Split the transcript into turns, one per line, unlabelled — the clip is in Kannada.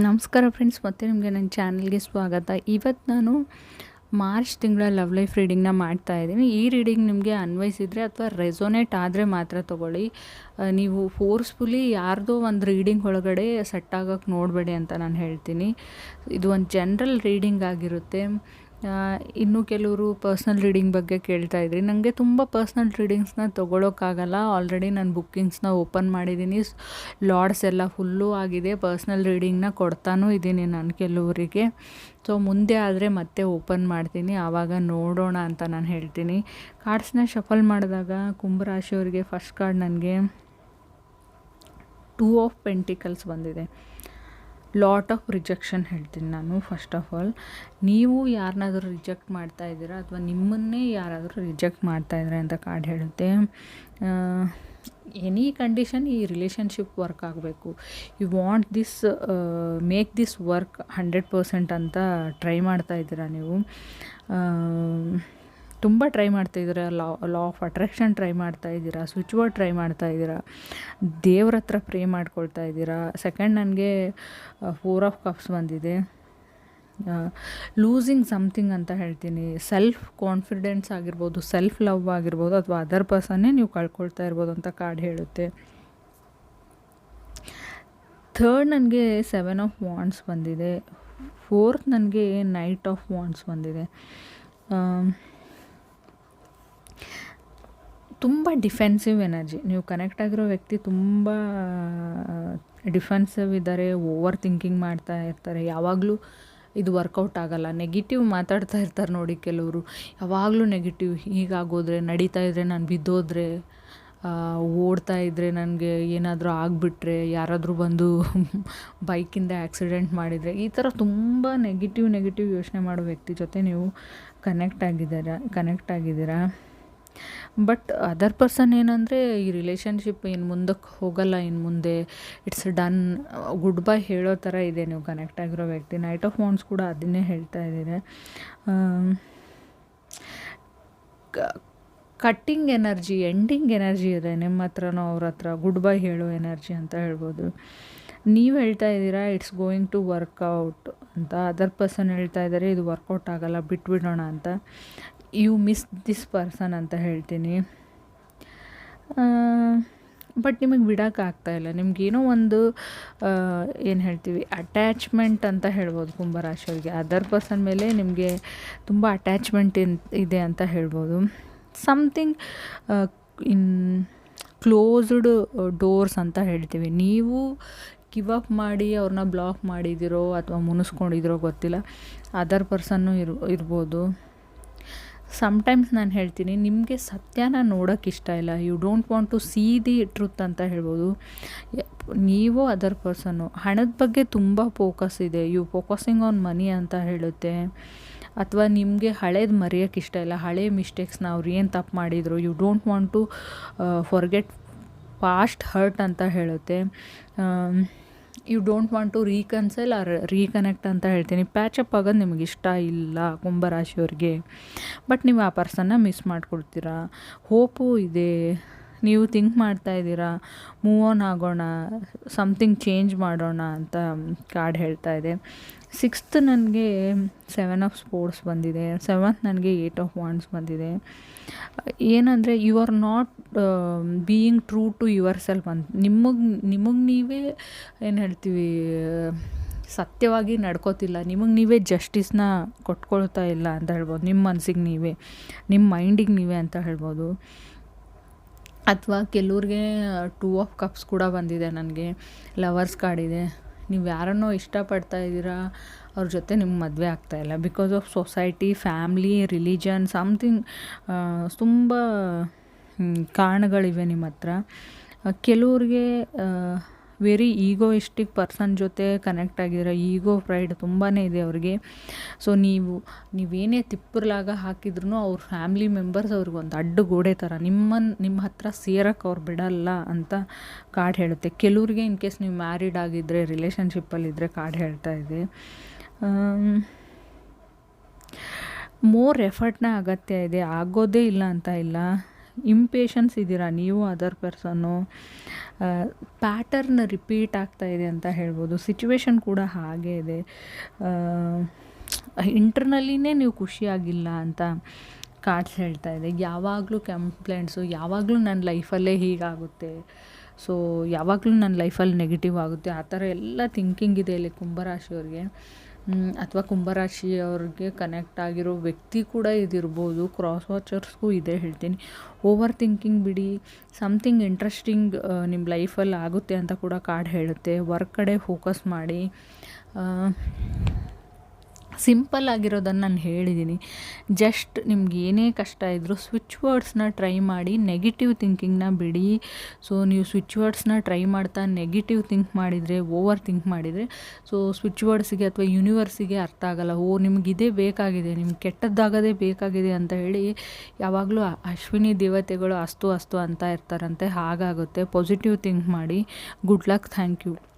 ನಮಸ್ಕಾರ ಫ್ರೆಂಡ್ಸ್ ಮತ್ತೆ ನಿಮಗೆ ನನ್ನ ಚಾನಲ್ಗೆ ಸ್ವಾಗತ. ಇವತ್ತು ನಾನು ಮಾರ್ಚ್ ತಿಂಗಳ ಲವ್ ಲೈಫ್ ರೀಡಿಂಗ್ನ ಮಾಡ್ತಾ ಇದ್ದೀನಿ. ಈ ರೀಡಿಂಗ್ ನಿಮಗೆ ಅನ್ವಯಿಸಿದರೆ ಅಥವಾ ರೆಸೊನೇಟ್ ಆದರೆ ಮಾತ್ರ ತೊಗೊಳ್ಳಿ. ನೀವು ಫೋರ್ಸ್ಫುಲಿ ಯಾರ್ದೋ ಒಂದು ರೀಡಿಂಗ್ ಒಳಗಡೆ ಸೆಟ್ ಆಗೋಕ್ಕೆ ನೋಡಬೇಡಿ ಅಂತ ನಾನು ಹೇಳ್ತೀನಿ. ಇದು ಒಂದು ಜನರಲ್ ರೀಡಿಂಗ್ ಆಗಿರುತ್ತೆ. ಇನ್ನು ಕೆಲವರು ಪರ್ಸ್ನಲ್ ರೀಡಿಂಗ್ ಬಗ್ಗೆ ಕೇಳ್ತಾ ಇದ್ರಿ. ನನಗೆ ತುಂಬ ಪರ್ಸ್ನಲ್ ರೀಡಿಂಗ್ಸ್ನ ತೊಗೊಳೋಕ್ಕಾಗಲ್ಲ. ಆಲ್ರೆಡಿ ನಾನು ಬುಕ್ಕಿಂಗ್ಸ್ನ ಓಪನ್ ಮಾಡಿದ್ದೀನಿ ಲಾಡ್ಸ್ ಎಲ್ಲ ಫುಲ್ಲು ಆಗಿದೆ. ಪರ್ಸ್ನಲ್ ರೀಡಿಂಗ್ನ ಕೊಡ್ತಾನೂ ಇದ್ದೀನಿ ನಾನು ಕೆಲವರಿಗೆ. ಸೊ ಮುಂದೆ ಆದರೆ ಮತ್ತೆ ಓಪನ್ ಮಾಡ್ತೀನಿ. ಆವಾಗ ನೋಡೋಣ ಅಂತ ನಾನು ಹೇಳ್ತೀನಿ. ಕಾರ್ಡ್ಸ್ನ ಶಫಲ್ ಮಾಡಿದಾಗ ಕುಂಭರಾಶಿಯವರಿಗೆ ಫಸ್ಟ್ ಕಾರ್ಡ್ ನನಗೆ ಟೂ ಆಫ್ ಪೆಂಟಿಕಲ್ಸ್ ಬಂದಿದೆ. ಲಾಟ್ ಆಫ್ ರಿಜೆಕ್ಷನ್ ಹೇಳ್ತೀನಿ ನಾನು ಫಸ್ಟ್ ಆಫ್ ಆಲ್ ನೀವು ಯಾರನ್ನಾದರೂ ರಿಜೆಕ್ಟ್ ಮಾಡ್ತಾ ಇದ್ದೀರಾ ಅಥವಾ ನಿಮ್ಮನ್ನೇ ಯಾರಾದರೂ ರಿಜೆಕ್ಟ್ ಮಾಡ್ತಾ ಇದ್ದಾರೆ ಅಂತ ಕಾರ್ಡ್ ಹೇಳುತ್ತೆ. ಎನಿ ಕಂಡೀಷನ್ ಈ ರಿಲೇಷನ್ಶಿಪ್ ವರ್ಕ್ ಆಗಬೇಕು. You want this make this work hundred percent ಅಂತ ಟ್ರೈ ಮಾಡ್ತಾ ಇದ್ದೀರಾ ನೀವು. ತುಂಬ ಟ್ರೈ ಮಾಡ್ತಾ ಇದ್ದೀರಾ? Law law of attraction try ಮಾಡ್ತಾ ಇದ್ದೀರಾ? ಸ್ವಿಚ್ ಬೋರ್ಡ್ ಟ್ರೈ ಮಾಡ್ತಾ ಇದ್ದೀರಾ? ದೇವ್ರ ಹತ್ರ ಪ್ರೇ ಮಾಡ್ಕೊಳ್ತಾ ಇದ್ದೀರಾ? ಸೆಕೆಂಡ್ ನನಗೆ ಫೋರ್ ಆಫ್ ಕಪ್ಸ್ ಬಂದಿದೆ. ಲೂಸಿಂಗ್ ಸಮ್ಥಿಂಗ್ ಅಂತ ಹೇಳ್ತೀನಿ. ಸೆಲ್ಫ್ ಕಾನ್ಫಿಡೆನ್ಸ್ ಆಗಿರ್ಬೋದು ಸೆಲ್ಫ್ ಲವ್ ಆಗಿರ್ಬೋದು, ಅಥವಾ ಅದರ್ ಪರ್ಸನ್ನೇ ನೀವು ಕಳ್ಕೊಳ್ತಾ ಇರ್ಬೋದು ಅಂತ ಕಾರ್ಡ್ ಹೇಳುತ್ತೆ. ಥರ್ಡ್ ನನಗೆ ಸೆವೆನ್ ಆಫ್ ವಾಂಡ್ಸ್ ಬಂದಿದೆ. ಫೋರ್ತ್ ನನಗೆ ನೈಟ್ ಆಫ್ ವಾಂಡ್ಸ್ ಬಂದಿದೆ. ತುಂಬ ಡಿಫೆನ್ಸಿವ್ ಎನರ್ಜಿ ನೀವು ಕನೆಕ್ಟ್ ಆಗಿರೋ ವ್ಯಕ್ತಿ ತುಂಬ ಡಿಫೆನ್ಸಿವ್ ಇದ್ದಾರೆ ಓವರ್ ಥಿಂಕಿಂಗ್ ಮಾಡ್ತಾ ಇರ್ತಾರೆ. ಯಾವಾಗಲೂ ಇದು ವರ್ಕೌಟ್ ಆಗಲ್ಲ. ನೆಗೆಟಿವ್ ಮಾತಾಡ್ತಾ ಇರ್ತಾರೆ ನೋಡಿ ಕೆಲವರು. ಯಾವಾಗಲೂ ನೆಗೆಟಿವ್ ಹೀಗಾಗೋದ್ರೆ, ನಡೀತಾ ಇದ್ದರೆ ನಾನು ಬಿದ್ದೋದ್ರೆ ಓಡ್ತಾ ಇದ್ದರೆ ನನಗೆ ಏನಾದರೂ ಆಗಿಬಿಟ್ರೆ, ಯಾರಾದರೂ ಬಂದು ಬೈಕಿಂದ ಆ್ಯಕ್ಸಿಡೆಂಟ್ ಮಾಡಿದರೆ, ಈ ಥರ ತುಂಬ ನೆಗೆಟಿವ್ ನೆಗೆಟಿವ್ ಯೋಚನೆ ಮಾಡೋ ವ್ಯಕ್ತಿ ಜೊತೆ ನೀವು ಕನೆಕ್ಟ್ ಆಗಿದ್ದೀರಾ ಕನೆಕ್ಟ್ ಆಗಿದ್ದೀರಾ? ಬಟ್ ಅದರ್ ಪರ್ಸನ್ ಏನಂದರೆ, ಈ ರಿಲೇಷನ್ಶಿಪ್ ಇನ್ನು ಮುಂದಕ್ಕೆ ಹೋಗಲ್ಲ ಇನ್ನು ಮುಂದೆ ಇಟ್ಸ್ ಡನ್ ಗುಡ್ ಬೈ ಹೇಳೋ ಥರ ಇದೆ ನೀವು ಕನೆಕ್ಟ್ ಆಗಿರೋ ವ್ಯಕ್ತಿ. ನೈಟ್ ಆಫ್ ವಾಂಡ್ಸ್ ಕೂಡ ಅದನ್ನೇ ಹೇಳ್ತಾ ಇದ್ದೀನಿ. ಕಟ್ಟಿಂಗ್ ಎನರ್ಜಿ ಎಂಡಿಂಗ್ ಎನರ್ಜಿ ಇದೆ. ನಿಮ್ಮ ಹತ್ರನೋ ಅವ್ರ ಹತ್ರ ಗುಡ್ ಬೈ ಹೇಳೋ ಎನರ್ಜಿ ಅಂತ ಹೇಳ್ಬೋದು. ನೀವು ಹೇಳ್ತಾ ಇದ್ದೀರಾ it's going to work out ಅಂತ. ಅದರ್ ಪರ್ಸನ್ ಹೇಳ್ತಾ ಇದ್ದಾರೆ, ಇದು ವರ್ಕೌಟ್ ಆಗಲ್ಲ, ಬಿಟ್ಬಿಡೋಣ ಅಂತ. ಯು ಮಿಸ್ ದಿಸ್ ಪರ್ಸನ್ ಅಂತ ಹೇಳ್ತೀನಿ. ಬಟ್ ನಿಮಗೆ ಬಿಡೋಕ್ಕಾಗ್ತಾ ಇಲ್ಲ. ನಿಮ್ಗೇನೋ ಒಂದು ಏನು ಹೇಳ್ತೀವಿ ಅಟ್ಯಾಚ್ಮೆಂಟ್ ಅಂತ ಹೇಳ್ಬೋದು ಕುಂಭರಾಶಿಯವ್ರಿಗೆ ಅದರ್ ಪರ್ಸನ್ ಮೇಲೆ ನಿಮಗೆ ತುಂಬ ಅಟ್ಯಾಚ್ಮೆಂಟ್ ಇದೆ ಅಂತ ಹೇಳ್ಬೋದು. ಸಮ್ಥಿಂಗ್ ಇನ್ ಕ್ಲೋಸ್ಡ್ ಡೋರ್ಸ್ ಅಂತ ಹೇಳ್ತೀವಿ. ನೀವು ಗಿವ್ ಅಪ್ ಮಾಡಿ ಅವ್ರನ್ನ ಬ್ಲಾಕ್ ಮಾಡಿದಿರೋ ಅಥವಾ ಮುನಿಸ್ಕೊಂಡಿದಿರೋ ಗೊತ್ತಿಲ್ಲ. ಅದರ್ ಪರ್ಸನ್ನು ಇರ್ ಇರ್ಬೋದು. ಸಮ್ಟೈಮ್ಸ್ ನಾನು ಹೇಳ್ತೀನಿ, ನಿಮಗೆ ಸತ್ಯನ ನೋಡೋಕ್ಕೆ ಇಷ್ಟ ಇಲ್ಲ. You don't want to see the truth ಅಂತ ಹೇಳ್ಬೋದು. ನೀವು ಅದರ್ ಪರ್ಸನ್ನು ಹಣದ ಬಗ್ಗೆ ತುಂಬ ಫೋಕಸ್ ಇದೆ. ಯು ಫೋಕಸಿಂಗ್ ಆನ್ ಮನಿ ಅಂತ ಹೇಳುತ್ತೆ. ಅಥವಾ ನಿಮಗೆ ಹಳೇದು ಮರೆಯೋಕ್ಕೆ ಇಷ್ಟ ಇಲ್ಲ. ಹಳೆ ಮಿಸ್ಟೇಕ್ಸ್ನ ಅವ್ರು ಏನು ತಪ್ಪು ಮಾಡಿದರು you don't want to forget past hurt ಅಂತ ಹೇಳುತ್ತೆ. You don't want to reconcile or reconnect ಅಂತ ಹೇಳ್ತೀನಿ. ಪ್ಯಾಚಪ್ ಆಗೋದು ನಿಮಗೆ ಇಷ್ಟ ಇಲ್ಲ ಕುಂಭರಾಶಿಯವ್ರಿಗೆ ಬಟ್ ನೀವು ಆ ಪರ್ಸನ್ನ ಮಿಸ್ ಮಾಡ್ಕೊಳ್ತೀರಾ. ಹೋಪು ಇದೆ. ನೀವು ಥಿಂಕ್ ಮಾಡ್ತಾ ಇದ್ದೀರಾ? ಮೂವ್ ಆನ್ ಆಗೋಣ ಸಮಥಿಂಗ್ ಚೇಂಜ್ ಮಾಡೋಣ ಅಂತ ಕಾರ್ಡ್ ಹೇಳ್ತಾ ಇದೆ. ಸಿಕ್ಸ್ತ್ ನನಗೆ ಸೆವೆನ್ ಆಫ್ ಸ್ಪೋರ್ಟ್ಸ್ ಬಂದಿದೆ. ಸೆವೆಂತ್ ನನಗೆ ಏಯ್ಟ್ ಆಫ್ ವಾಂಡ್ಸ್ ಬಂದಿದೆ. ಏನಂದರೆ you are not being true to yourself ಅಂತ. ನಿಮಗೆ ನಿಮಗೆ ನೀವೇ ಏನು ಹೇಳ್ತೀವಿ, ಸತ್ಯವಾಗಿ ನಡ್ಕೋತಿಲ್ಲ. ನಿಮಗೆ ನೀವೇ ಜಸ್ಟಿಸ್ನ ಕೊಟ್ಕೊಳ್ತಾ ಇಲ್ಲ ಅಂತ ಹೇಳ್ಬೋದು. ನಿಮ್ಮ ಮನಸ್ಸಿಗೆ ನೀವೇ. ನಿಮ್ಮ ಮೈಂಡಿಗೆ ನೀವೇ ಅಂತ ಹೇಳ್ಬೋದು. ಅಥವಾ ಕೆಲವ್ರಿಗೆ ಟೂ ಆಫ್ ಕಪ್ಸ್ ಕೂಡ ಬಂದಿದೆ ನನಗೆ. ಲವರ್ಸ್ ಕಾರ್ಡ್ ಇದೆ. ನೀವು ಯಾರನ್ನೋ ಇಷ್ಟಪಡ್ತಾ ಇದ್ದೀರಾ, ಅವ್ರ ಜೊತೆ ನಿಮ್ಗೆ ಮದುವೆ ಆಗ್ತಾಯಿಲ್ಲ because of society family religion something ತುಂಬ ಕಾರಣಗಳಿವೆ ನಿಮ್ಮ ಹತ್ರ. ಕೆಲವ್ರಿಗೆ ವೆರಿ ಈಗೋಯಿಸ್ಟಿಕ್ ಪರ್ಸನ್ ಜೊತೆ ಕನೆಕ್ಟ್ ಆಗಿರೋ ಈಗೋ ಫ್ರೈಡ್ ತುಂಬಾ ಇದೆ ಅವ್ರಿಗೆ. ಸೊ ನೀವು, ನೀವೇನೇ ತಿಪ್ಪರ್ಲಾಗ ಹಾಕಿದ್ರು ಅವ್ರ ಫ್ಯಾಮಿಲಿ ಮೆಂಬರ್ಸ್ ಅವ್ರಿಗೆ ಒಂದು ಅಡ್ಡ ಗೋಡೆ ಥರ ನಿಮ್ಮನ್ನು ನಿಮ್ಮ ಹತ್ರ ಸೇರಕ್ಕೆ ಅವ್ರು ಬಿಡಲ್ಲ ಅಂತ ಕಾರ್ಡ್ ಹೇಳುತ್ತೆ. ಕೆಲವ್ರಿಗೆ ಇನ್ ಕೇಸ್ ನೀವು ಮ್ಯಾರಿಡ್ ಆಗಿದ್ದರೆ ರಿಲೇಷನ್ಶಿಪ್ಪಲ್ಲಿದ್ದರೆ ಕಾರ್ಡ್ ಹೇಳ್ತಾ ಇದೆ. ಮೋರ್ ಎಫರ್ಟ್ನ ಅಗತ್ಯ ಇದೆ. ಆಗೋದೇ ಇಲ್ಲ ಅಂತ ಇಲ್ಲ. ಇಂಪೇಷನ್ಸ್ ಇದ್ದೀರಾ? ನೀವು ಅದರ್ ಪರ್ಸನ್ನು ಪ್ಯಾಟರ್ನ್ ರಿಪೀಟ್ ಆಗ್ತಾ ಇದೆ ಅಂತ ಹೇಳ್ಬೋದು. ಸಿಚುವೇಶನ್ ಕೂಡ ಹಾಗೇ ಇದೆ. ಇಂಟರ್ನಲಿನೇ ನೀವು ಖುಷಿಯಾಗಿಲ್ಲ ಅಂತ ಕಾರ್ಡ್ಸ್ ಹೇಳ್ತಾ ಇದೆ. ಯಾವಾಗಲೂ ಕಂಪ್ಲೇಂಟ್ಸು ಯಾವಾಗಲೂ ನನ್ನ ಲೈಫಲ್ಲೇ ಹೀಗಾಗುತ್ತೆ. ಸೊ ಯಾವಾಗಲೂ ನನ್ನ ಲೈಫಲ್ಲಿ ನೆಗೆಟಿವ್ ಆಗುತ್ತೆ. ಆ ಥರ ಎಲ್ಲ ಥಿಂಕಿಂಗ್ ಇದೆ ಇಲ್ಲಿ ಕುಂಭರಾಶಿಯವ್ರಿಗೆ. ಅಥವಾ ಕುಂಭರಾಶಿಯವ್ರಿಗೆ ಕನೆಕ್ಟ್ ಆಗಿರೋ ವ್ಯಕ್ತಿ ಕೂಡ ಇದಿರ್ಬೋದು. ಕ್ರಾಸ್ ವಾಚರ್ಸ್ಗೂ ಇದೇ ಹೇಳ್ತೀನಿ. ಓವರ್ ಥಿಂಕಿಂಗ್ ಬಿಡಿ ಸಮ್ಥಿಂಗ್ ಇಂಟ್ರೆಸ್ಟಿಂಗ್ ನಿಮ್ಮ ಲೈಫಲ್ಲಿ ಆಗುತ್ತೆ ಅಂತ ಕೂಡ ಕಾರ್ಡ್ ಹೇಳುತ್ತೆ. ವರ್ಕ್ ಕಡೆ ಫೋಕಸ್ ಮಾಡಿ. ಸಿಂಪಲ್ ಆಗಿರೋದನ್ನು ನಾನು ಹೇಳಿದ್ದೀನಿ ಜಸ್ಟ್ ನಿಮ್ಗೆ ಏನೇ ಕಷ್ಟ ಇದ್ದರೂ ಸ್ವಿಚ್ ವರ್ಡ್ಸ್ನ ಟ್ರೈ ಮಾಡಿ ನೆಗೆಟಿವ್ ಥಿಂಕಿಂಗ್ನ ಬಿಡಿ. ಸೊ ನೀವು ಸ್ವಿಚ್ ವರ್ಡ್ಸ್ನ ಟ್ರೈ ಮಾಡ್ತಾ ನೆಗೆಟಿವ್ ಥಿಂಕ್ ಮಾಡಿದರೆ ಓವರ್ ಥಿಂಕ್ ಮಾಡಿದರೆ ಸೊ ಸ್ವಿಚ್ ವರ್ಡ್ಸಿಗೆ ಅಥವಾ ಯೂನಿವರ್ಸಿಗೆ ಅರ್ಥ ಆಗಲ್ಲ. ಓ, ನಿಮ್ಗೆ ಇದೇ ಬೇಕಾಗಿದೆ, ನಿಮ್ಗೆ ಕೆಟ್ಟದ್ದಾಗದೇ ಬೇಕಾಗಿದೆ ಅಂತ ಹೇಳಿ ಯಾವಾಗಲೂ ಅಶ್ವಿನಿ ದೇವತೆಗಳು ಅಸ್ತು ಅಸ್ತು ಅಂತ ಇರ್ತಾರಂತೆ. ಹಾಗಾಗುತ್ತೆ. ಪಾಸಿಟಿವ್ ಥಿಂಕ್ ಮಾಡಿ. Good luck thank you